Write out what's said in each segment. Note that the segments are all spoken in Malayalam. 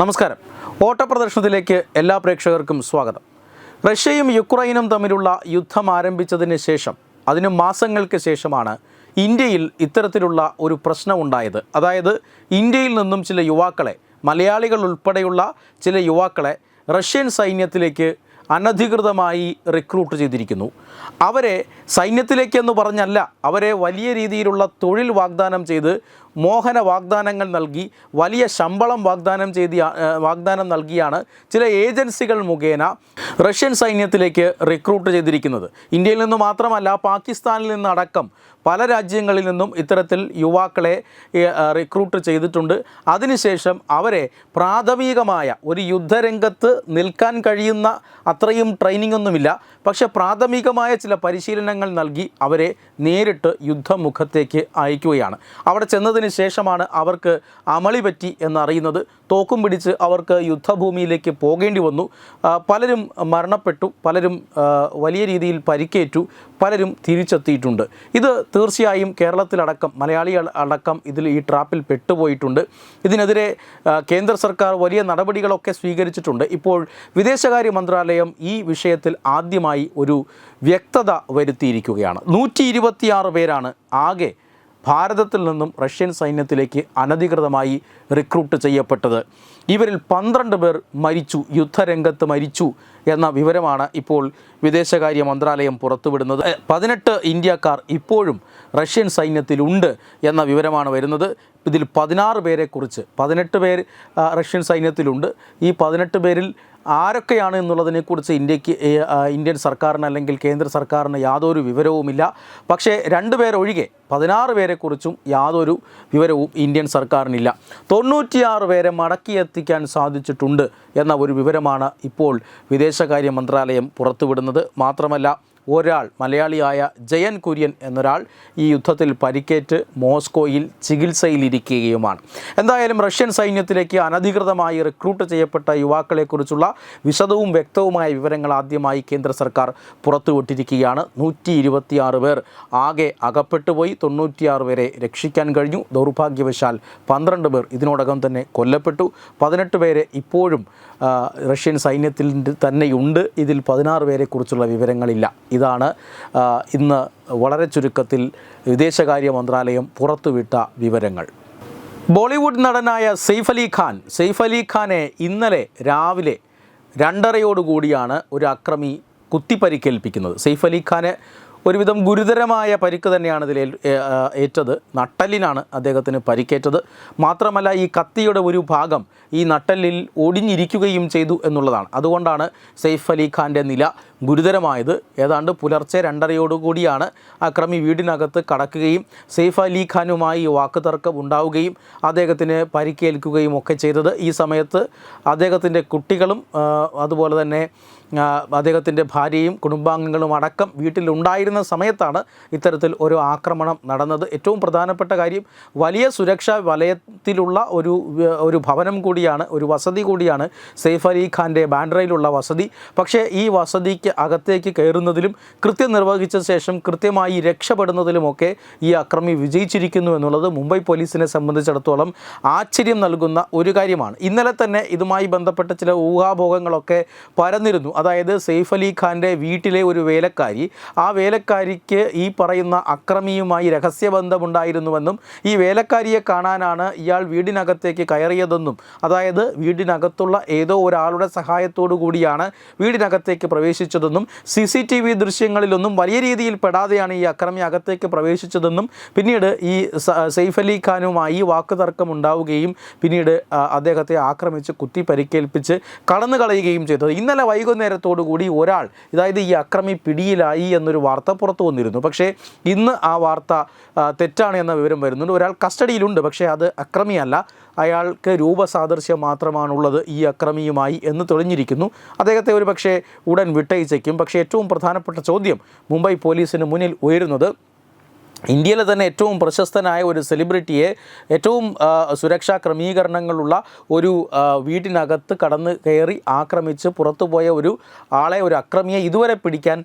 നമസ്കാരം. ഓട്ടപ്രദർശനത്തിലേക്ക് എല്ലാ പ്രേക്ഷകർക്കും സ്വാഗതം. റഷ്യയും യുക്രൈനും തമ്മിലുള്ള യുദ്ധം ആരംഭിച്ചതിന് ശേഷം അതിന് മാസങ്ങൾക്ക് ശേഷമാണ് ഇന്ത്യയിൽ ഇത്തരത്തിലുള്ള ഒരു പ്രശ്നമുണ്ടായത് അതായത് ഇന്ത്യയിൽ നിന്നും ചില യുവാക്കളെ മലയാളികൾ ഉൾപ്പെടെയുള്ള ചില യുവാക്കളെ റഷ്യൻ സൈന്യത്തിലേക്ക് അനധികൃതമായി റിക്രൂട്ട് ചെയ്തിരിക്കുന്നു. അവരെ സൈന്യത്തിലേക്കെന്ന് പറഞ്ഞല്ല അവരെ വലിയ രീതിയിലുള്ള തൊഴിൽ വാഗ്ദാനം ചെയ്ത് മോഹന വാഗ്ദാനങ്ങൾ നൽകി വലിയ ശമ്പളം വാഗ്ദാനം ചെയ്ത് വാഗ്ദാനം നൽകിയാണ് ചില ഏജൻസികൾ മുഖേന റഷ്യൻ സൈന്യത്തിലേക്ക് റിക്രൂട്ട് ചെയ്തിരിക്കുന്നത്. ഇന്ത്യയിൽ നിന്ന് മാത്രമല്ല പാകിസ്ഥാനിൽ നിന്നടക്കം പല രാജ്യങ്ങളിൽ നിന്നും ഇത്തരത്തിൽ യുവാക്കളെ റിക്രൂട്ട് ചെയ്തിട്ടുണ്ട്. അതിനുശേഷം അവരെ പ്രാഥമികമായ ഒരു യുദ്ധരംഗത്ത് നിൽക്കാൻ കഴിയുന്ന അത്രയും ട്രെയിനിങ് ഒന്നുമില്ല പക്ഷേ പ്രാഥമികമായ ചില പരിശീലനങ്ങൾ നൽകി അവരെ നേരിട്ട് യുദ്ധമുഖത്തേക്ക് അയക്കുകയാണ്. അവിടെ ചെന്നതിന് ശേഷമാണ് അവർക്ക് അമളി പറ്റി എന്നറിയുന്നത്. തോക്കും പിടിച്ച് അവർക്ക് യുദ്ധഭൂമിയിലേക്ക് പോകേണ്ടി വന്നു. പലരും മരണപ്പെട്ടു പലരും വലിയ രീതിയിൽ പരിക്കേറ്റു പലരും തിരിച്ചെത്തിയിട്ടുണ്ട്. ഇത് തീർച്ചയായും കേരളത്തിലടക്കം മലയാളികൾ അടക്കം ഇതിൽ ഈ ട്രാപ്പിൽ പെട്ടുപോയിട്ടുണ്ട്. ഇതിനെതിരെ കേന്ദ്ര സർക്കാർ വലിയ നടപടികളൊക്കെ സ്വീകരിച്ചിട്ടുണ്ട്. ഇപ്പോൾ വിദേശകാര്യ മന്ത്രാലയം ഈ വിഷയത്തിൽ ആദ്യമായി ഒരു വ്യക്തത വരുത്തിയിരിക്കുകയാണ്. നൂറ്റി പേരാണ് ആകെ ഭാരതത്തിൽ നിന്നും റഷ്യൻ സൈന്യത്തിലേക്ക് അനധികൃതമായി റിക്രൂട്ട് ചെയ്യപ്പെട്ടത്. ഇവരിൽ പന്ത്രണ്ട് പേർ മരിച്ചു യുദ്ധരംഗത്ത് മരിച്ചു എന്ന വിവരമാണ് ഇപ്പോൾ വിദേശകാര്യ മന്ത്രാലയം പുറത്തുവിടുന്നത്. പതിനെട്ട് ഇന്ത്യക്കാർ ഇപ്പോഴും റഷ്യൻ സൈന്യത്തിലുണ്ട് എന്ന വിവരമാണ് വരുന്നത്. ഇതിൽ പതിനാറ് പേരെക്കുറിച്ച് പതിനെട്ട് പേർ റഷ്യൻ സൈന്യത്തിലുണ്ട്. ഈ പതിനെട്ട് പേരിൽ ആരൊക്കെയാണ് എന്നുള്ളതിനെക്കുറിച്ച് ഇന്ത്യയ്ക്ക് ഇന്ത്യൻ സർക്കാരിന് അല്ലെങ്കിൽ കേന്ദ്ര സർക്കാരിന് യാതൊരു വിവരവുമില്ല. പക്ഷേ രണ്ട് പേരൊഴികെ പതിനാറ് പേരെക്കുറിച്ചും യാതൊരു വിവരവും ഇന്ത്യൻ സർക്കാരിനില്ല. തൊണ്ണൂറ്റിയാറ് പേരെ മടക്കിയെത്തിക്കാൻ സാധിച്ചിട്ടുണ്ട് എന്ന ഒരു വിവരമാണ് ഇപ്പോൾ വിദേശകാര്യ മന്ത്രാലയം പുറത്തുവിടുന്നത്. മാത്രമല്ല ഒരാൾ മലയാളിയായ ജയൻ കുര്യൻ എന്നൊരാൾ ഈ യുദ്ധത്തിൽ പരിക്കേറ്റ് മോസ്കോയിൽ ചികിത്സയിലിരിക്കുകയുമാണ്. എന്തായാലും റഷ്യൻ സൈന്യത്തിലേക്ക് അനധികൃതമായി റിക്രൂട്ട് ചെയ്യപ്പെട്ട യുവാക്കളെക്കുറിച്ചുള്ള വിശദവും വ്യക്തവുമായ വിവരങ്ങൾ ആദ്യമായി കേന്ദ്ര സർക്കാർ പുറത്തുവിട്ടിരിക്കുകയാണ്. നൂറ്റി ഇരുപത്തിയാറ് പേർ ആകെ അകപ്പെട്ടുപോയി. തൊണ്ണൂറ്റിയാറ് പേരെ രക്ഷിക്കാൻ കഴിഞ്ഞു. ദൗർഭാഗ്യവശാൽ പന്ത്രണ്ട് പേർ ഇതിനോടകം തന്നെ കൊല്ലപ്പെട്ടു. പതിനെട്ട് പേരെ ഇപ്പോഴും റഷ്യൻ സൈന്യത്തിൽ തന്നെയുണ്ട്. ഇതിൽ പതിനാറ് പേരെക്കുറിച്ചുള്ള വിവരങ്ങളില്ല. ഇതാണ് ഇന്ന് വളരെ ചുരുക്കത്തിൽ വിദേശകാര്യ മന്ത്രാലയം പുറത്തുവിട്ട വിവരങ്ങൾ. ബോളിവുഡ് നടനായ സെയ്ഫ് അലി ഖാൻ സെയ്ഫ് അലി ഖാനെ ഇന്നലെ രാവിലെ രണ്ടരയോടുകൂടിയാണ് ഒരു അക്രമി കുത്തിപ്പരിക്കേൽപ്പിക്കുന്നത്. സെയ്ഫ് അലി ഖാന് ഒരുവിധം ഗുരുതരമായ പരിക്ക് തന്നെയാണ് ഇതിൽ ഏറ്റത്. നട്ടലിനാണ് അദ്ദേഹത്തിന് പരിക്കേറ്റത്. മാത്രമല്ല ഈ കത്തിയുടെ ഒരു ഭാഗം ഈ നട്ടലിൽ ഒടിഞ്ഞിരിക്കുകയും ചെയ്തു എന്നുള്ളതാണ്. അതുകൊണ്ടാണ് സെയ്ഫ് അലി ഖാന്റെ നില ഗുരുതരമായത്. ഏതാണ്ട് പുലർച്ചെ രണ്ടരയോടുകൂടിയാണ് അക്രമി വീടിനകത്ത് കടക്കുകയും സെയ്ഫ് അലി ഖാനുമായി വാക്കുതർക്കം ഉണ്ടാവുകയും അദ്ദേഹത്തിന് പരിക്കേൽക്കുകയും ഒക്കെ ചെയ്തത്. ഈ സമയത്ത് അദ്ദേഹത്തിന്റെ കുട്ടികളും അതുപോലെ തന്നെ അദ്ദേഹത്തിന്റെ ഭാര്യയും കുടുംബാംഗങ്ങളും അടക്കം വീട്ടിലുണ്ടായിരുന്ന സമയത്താണ് ഇത്തരത്തിൽ ഒരു ആക്രമണം നടന്നത്. ഏറ്റവും പ്രധാനപ്പെട്ട കാര്യം വലിയ സുരക്ഷാ വലയത്തിലുള്ള ഒരു ഒരു ഭവനം കൂടിയാണ് ഒരു വസതി കൂടിയാണ് സെയ്ഫ് അലി ഖാന്റെ ബാൻഡ്രയിലുള്ള വസതി. പക്ഷേ ഈ വസതിക്ക് അകത്തേക്ക് കയറുന്നതിലും കൃത്യം നിർവഹിച്ച ശേഷം കൃത്യമായി രക്ഷപ്പെടുന്നതിലുമൊക്കെ ഈ അക്രമി വിജയിച്ചിരിക്കുന്നു എന്നുള്ളത് മുംബൈ പോലീസിനെ സംബന്ധിച്ചിടത്തോളം ആശ്ചര്യം നൽകുന്ന ഒരു കാര്യമാണ്. ഇന്നലെ തന്നെ ഇതുമായി ബന്ധപ്പെട്ട ചില ഊഹാഭോഗങ്ങളൊക്കെ പരന്നിരുന്നു. അതായത് സെയ്ഫ് അലി ഖാന്റെ വീട്ടിലെ ഒരു വേലക്കാരി ആ വേലക്കാരിക്ക് ഈ പറയുന്ന അക്രമിയുമായി രഹസ്യബന്ധമുണ്ടായിരുന്നുവെന്നും ഈ വേലക്കാരിയെ കാണാനാണ് ഇയാൾ വീടിനകത്തേക്ക് കയറിയതെന്നും അതായത് വീടിനകത്തുള്ള ഏതോ ഒരാളുടെ സഹായത്തോടു കൂടിയാണ് വീടിനകത്തേക്ക് പ്രവേശിച്ചതെന്നും സി സി ടി വി ദൃശ്യങ്ങളിലൊന്നും വലിയ രീതിയിൽ പെടാതെയാണ് ഈ അക്രമി അകത്തേക്ക് പ്രവേശിച്ചതെന്നും പിന്നീട് ഈ സെയ്ഫ് അലി ഖാനുമായി വാക്കുതർക്കം ഉണ്ടാവുകയും പിന്നീട് അദ്ദേഹത്തെ ആക്രമിച്ച് കുത്തി പരിക്കേൽപ്പിച്ച് കടന്നു കളയുകയും ചെയ്തത്. ഇന്നലെ വൈകുന്നേരത്തോടു കൂടി ഒരാൾ അതായത് ഈ അക്രമി പിടിയിലായി എന്നൊരു വാർത്ത പുറത്തു വന്നിരുന്നു. പക്ഷേ ഇന്ന് ആ വാർത്ത തെറ്റാണ് എന്ന വിവരം വരുന്നുണ്ട്. ഒരാൾ കസ്റ്റഡിയിലുണ്ട്. പക്ഷേ അത് അക്രമിയല്ല. അയാൾക്ക് രൂപസാദൃശ്യം മാത്രമാണുള്ളത് ഈ അക്രമിയുമായി എന്ന് തെളിഞ്ഞിരിക്കുന്നു. അദ്ദേഹത്തെ ഒരു പക്ഷേ ഉടൻ വിട്ടയച്ചേക്കും. പക്ഷേ ഏറ്റവും പ്രധാനപ്പെട്ട ചോദ്യം മുംബൈ പോലീസിന് മുന്നിൽ ഉയരുന്നത് ഇന്ത്യയിലെ തന്നെ ഏറ്റവും പ്രശസ്തനായ ഒരു സെലിബ്രിറ്റിയെ ഏറ്റവും സുരക്ഷാ ക്രമീകരണങ്ങളുള്ള ഒരു വീട്ടിനകത്ത് കടന്ന് കയറി ആക്രമിച്ച് പുറത്തുപോയ ഒരു ആളെ ഒരു അക്രമിയെ ഇതുവരെ പിടിക്കാൻ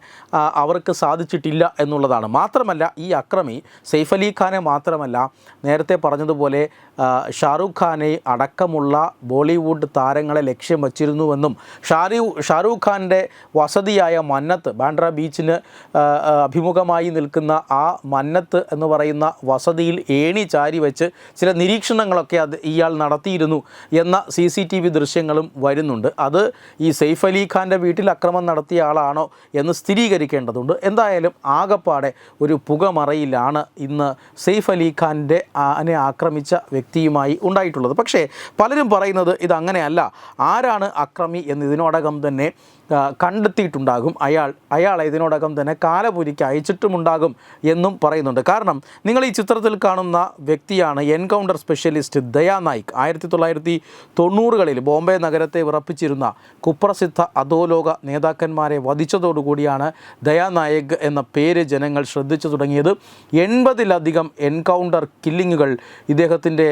അവർക്ക് സാധിച്ചിട്ടില്ല എന്നുള്ളതാണ്. മാത്രമല്ല ഈ അക്രമി സെയ്ഫ് അലി ഖാനെ മാത്രമല്ല നേരത്തെ പറഞ്ഞതുപോലെ ഷാറൂഖ് ഖാനെ അടക്കമുള്ള ബോളിവുഡ് താരങ്ങളെ ലക്ഷ്യം വച്ചിരുന്നുവെന്നും ഷാരൂ ഷാറൂഖ് ഖാന്റെ വസതിയായ മന്നത്ത് ബാൻഡ്ര ബീച്ചിന് അഭിമുഖമായി നിൽക്കുന്ന ആ മന്നത്ത് എന്ന് പറയുന്ന വസതിയിൽ ഏണി ചാരി വെച്ച് ചില നിരീക്ഷണങ്ങളൊക്കെ അത് ഇയാൾ നടത്തിയിരുന്നു എന്ന സി സി ടി വി ദൃശ്യങ്ങളും വരുന്നുണ്ട്. അത് ഈ സെയ്ഫ് അലി ഖാന്റെ വീട്ടിൽ അക്രമം നടത്തിയ ആളാണോ എന്ന് സ്ഥിരീകരിക്കേണ്ടതുണ്ട്. എന്തായാലും ആകപ്പാടെ ഒരു പുകമറയിലാണ് ഇന്ന് സെയ്ഫ് അലി ഖാന്റെ ആനെ ആക്രമിച്ച വ്യക്തിയുമായി ഉണ്ടായിട്ടുള്ളത്. പക്ഷേ പലരും പറയുന്നത് ഇത് അങ്ങനെയല്ല ആരാണ് അക്രമി എന്ന് ഇതിനോടകം തന്നെ കണ്ടെത്തിയിട്ടുണ്ടാകും. അയാൾ അയാൾ ഇതിനോടകം തന്നെ കാലപുരിക്ക് അയച്ചിട്ടുമുണ്ടാകും എന്നും പറയുന്നുണ്ട്. കാരണം നിങ്ങൾ ഈ ചിത്രത്തിൽ കാണുന്ന വ്യക്തിയാണ് എൻകൗണ്ടർ സ്പെഷ്യലിസ്റ്റ് ദയാ നായിക്. ആയിരത്തി തൊള്ളായിരത്തി തൊണ്ണൂറുകളിൽ ബോംബെ നഗരത്തെ വിറപ്പിച്ചിരുന്ന കുപ്രസിദ്ധ അധോലോക നേതാക്കന്മാരെ വധിച്ചതോടുകൂടിയാണ് ദയാ നായക് എന്ന പേര് ജനങ്ങൾ ശ്രദ്ധിച്ചു തുടങ്ങിയത്. എൺപതിലധികം എൻകൗണ്ടർ കില്ലിങ്ങുകൾ ഇദ്ദേഹത്തിന്റെ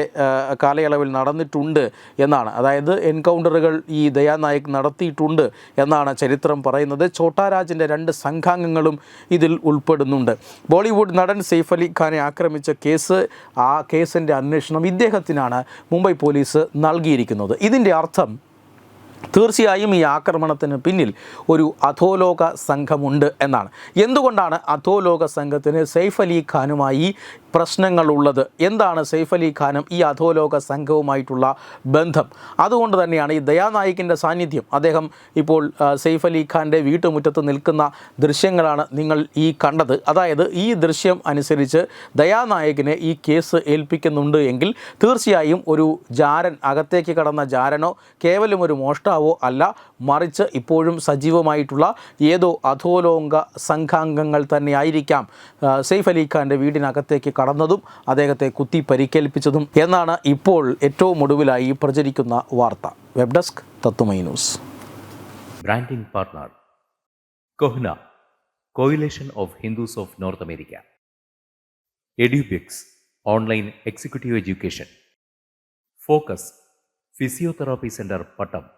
കാലയളവിൽ നടന്നിട്ടുണ്ട് എന്നാണ്. അതായത് എൻകൗണ്ടറുകൾ ഈ ദയാ നായിക് നടത്തിയിട്ടുണ്ട് എന്നാണ് ചരിത്രം പറയുന്നത്. ഛോട്ടാരാജിന്റെ രണ്ട് സംഘാംഗങ്ങളും ഇതിൽ ഉൾപ്പെടുന്നുണ്ട്. ബോളിവുഡ് നടൻ സെയ്ഫ് അലി ഖാനെ ആക്രമിച്ച കേസ് ആ കേസിന്റെ അന്വേഷണം ഇദ്ദേഹത്തിനാണ് മുംബൈ പോലീസ് നൽകിയിരിക്കുന്നത്. ഇതിന്റെ അർത്ഥം തീർച്ചയായും ഈ ആക്രമണത്തിന് പിന്നിൽ ഒരു അധോലോക സംഘമുണ്ട് എന്നാണ്. എന്തുകൊണ്ടാണ് അധോലോക സംഘത്തിന് സെയ്ഫ് അലി ഖാനുമായി പ്രശ്നങ്ങളുള്ളത്? എന്താണ് സെയ്ഫ് അലി ഖാനും ഈ അധോലോക സംഘവുമായിട്ടുള്ള ബന്ധം? അതുകൊണ്ട് തന്നെയാണ് ഈ ദയാനായിക്കിന്റെ സാന്നിധ്യം. അദ്ദേഹം ഇപ്പോൾ സെയ്ഫ് അലി ഖാന്റെ വീട്ടുമുറ്റത്ത് നിൽക്കുന്ന ദൃശ്യങ്ങളാണ് നിങ്ങൾ ഈ കണ്ടത്. അതായത് ഈ ദൃശ്യം അനുസരിച്ച് ദയാനായകിനെ ഈ കേസ് ഏൽപ്പിക്കുന്നുണ്ട് എങ്കിൽ തീർച്ചയായും ഒരു ജാരൻ അകത്തേക്ക് കടന്ന ജാരനോ കേവലം ഒരു മോഷ്ടാവോ അല്ല മറിച്ച് ഇപ്പോഴും സജീവമായിട്ടുള്ള ഏതോ അധോലോംഗ സംഘാംഗങ്ങൾ തന്നെ ആയിരിക്കാം സെയ്ഫ് അലി ഖാന്റെ വീടിനകത്തേക്ക് കടന്നതും അദ്ദേഹത്തെ കുത്തി പരിക്കേൽപ്പിച്ചതും എന്നാണ് ഇപ്പോൾ ഏറ്റവും ഒടുവിലായി പ്രചരിക്കുന്ന വാർത്ത. വെബ് ഡെസ്ക് തത്തുമൈ news. Branding partner CoHNA coalition of Hindus of North America Edubix online executive education focus physiotherapy centre Hindus